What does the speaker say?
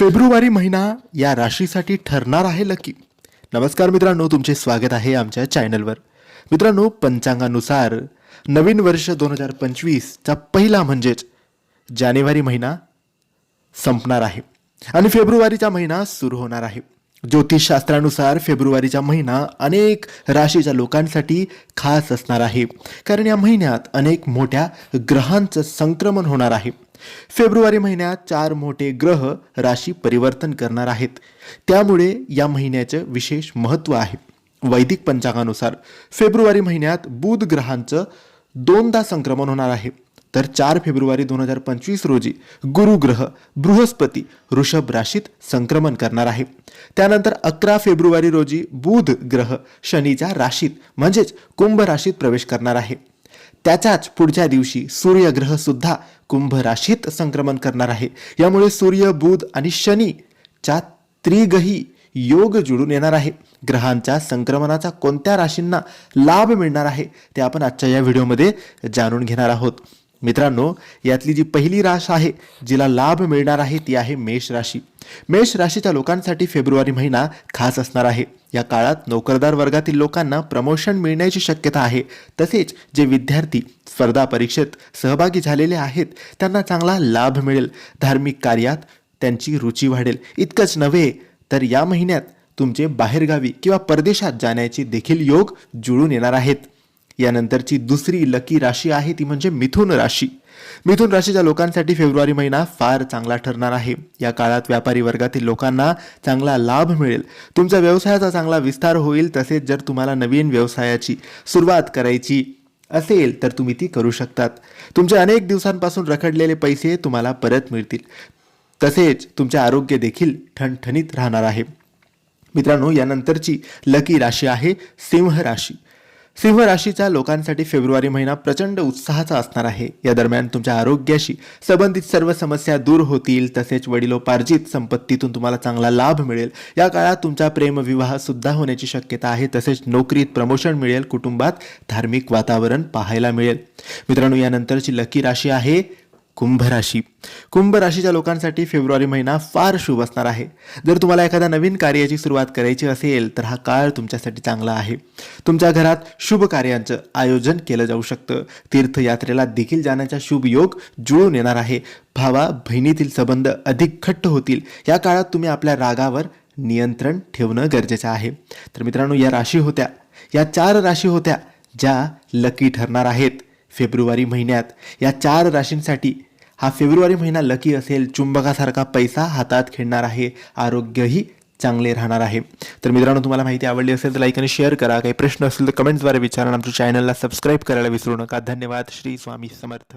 February महिना या राशीसाठी ठरणार आहे लकी. नमस्कार मित्रांनो तुमचे स्वागत आहे आमच्या चॅनलवर. मित्रांनो पंचांगानुसार नवीन वर्ष दोन हजार पंचवीसचा पहिला म्हणजेच जानेवारी महिना संपणार आहे आणि फेब्रुवारीचा महिना सुरू होणार आहे. ज्योतिषशास्त्रानुसार फेब्रुवारीचा महिना अनेक राशीच्या लोकांसाठी खास असणार आहे. कारण या महिन्यात अनेक मोठ्या ग्रहांचं संक्रमण होणार आहे. फेब्रुवारी महिन्यात चार मोठे ग्रह राशी परिवर्तन करणार आहेत. त्यामुळे या महिन्याचं विशेष महत्त्व आहे. वैदिक पंचांगानुसार फेब्रुवारी महिन्यात बुध ग्रहांचं दोनदा संक्रमण होणार आहे. तर चार फेब्रुवारी दोन हजार पंचवीस रोजी गुरुग्रह बृहस्पती वृषभ राशीत संक्रमण करणार आहे. त्यानंतर अकरा फेब्रुवारी रोजी बुध ग्रह शनीच्या राशीत म्हणजेच कुंभ राशीत प्रवेश करणार आहे. त्याच्याच पुढच्या दिवशी सूर्यग्रह सुद्धा कुंभ राशीत संक्रमण करणार आहे. यामुळे सूर्य बुध आणि शनीच्या त्रिगही योग जुळून येणार आहे. ग्रहांच्या संक्रमणाचा कोणत्या राशींना लाभ मिळणार आहे ते आपण आजच्या या व्हिडिओमध्ये जाणून घेणार आहोत. मित्रांनो यातली जी पहिली राश आहे जिला लाभ मिळणार आहे ती आहे मेष राशी. मेष राशीच्या लोकांसाठी फेब्रुवारी महिना खास असणार आहे. या काळात नोकरदार वर्गातील लोकांना प्रमोशन मिळण्याची शक्यता आहे. तसेच जे विद्यार्थी स्पर्धा परीक्षेत सहभागी झालेले आहेत त्यांना चांगला लाभ मिळेल. धार्मिक कार्यात त्यांची रुची वाढेल. इतकंच नव्हे तर या महिन्यात तुमचे बाहेरगावी किंवा परदेशात जाण्याचे देखील योग जुळून येणार आहेत. यानंतरची दुसरी लकी राशी आहे ती म्हणजे मिथुन राशी. मिथुन राशीच्या लोकांसाठी फेब्रुवारी महिना फार चांगला ठरणार आहे. या काळात व्यापारी वर्गातील लोकांना चांगला लाभ मिळेल. तुमच्या व्यवसायाचा चांगला विस्तार होईल तसेच जर तुम्हाला नवीन व्यवसायाची सुरुवात करायची असेल तर तुम्ही ती करू शकतात. तुमचे अनेक दिवसांपासून रखडलेले पैसे तुम्हाला परत मिळतील. तसेच तुमचे आरोग्य देखील ठणठणीत राहणार आहे. मित्रांनो यानंतरची लकी राशी आहे सिंह राशी. सिंह राशीच्या लोकांसाठी फेब्रुवारी महिना प्रचंड उत्साहाचा असणार आहे. या दरम्यान तुमच्या आरोग्याशी संबंधित सर्व समस्या दूर होतील तसेच वडिलोपार्जित संपत्तीतून तुम्हाला चांगला लाभ मिळेल. या काळात तुमचा प्रेमविवाह सुद्धा होण्याची शक्यता आहे तसेच नोकरीत प्रमोशन मिळेल कुटुंबात धार्मिक वातावरण पाहायला मिळेल. मित्रांनो यानंतरची लकी राशी आहे कुंभ राशी कुंभ राशीच्या लोकांसाठी फेब्रुवारी महिना फार शुभ असणार आहे. जर तुम्हाला एखाद्या नवीन कार्याची सुरुवात करायची असेल तर हा काळ तुमच्यासाठी चांगला आहे. तुमच्या घरात शुभ कार्यांचं आयोजन केलं जाऊ शकतं. तीर्थयात्रेला देखील जाण्याचा शुभ योग जुळून येणार आहे. भावा बहिणीतील संबंध अधिक घट्ट होतील. या काळात तुम्ही आपल्या रागावर नियंत्रण ठेवणं गरजेचं आहे. तर मित्रांनो या राशी होत्या. या चार राशी होत्या ज्या लकी ठरणार आहेत फेब्रुवारी महिन्यात. या चार राशींसाठी हा फेब्रुवारी महिना लकी असेल चुंबकासारखा पैसा हातात खेळणार आहे आरोग्यही चांगले राहणार आहे. तर मित्रांनो तुम्हाला माहिती आवडली असेल तर लाईक आणि शेअर करा. काही प्रश्न असतील तर कमेंट्सद्वारे विचारा आमच्या चॅनलला सबस्क्राईब करायला विसरू नका. धन्यवाद. श्री स्वामी समर्थ.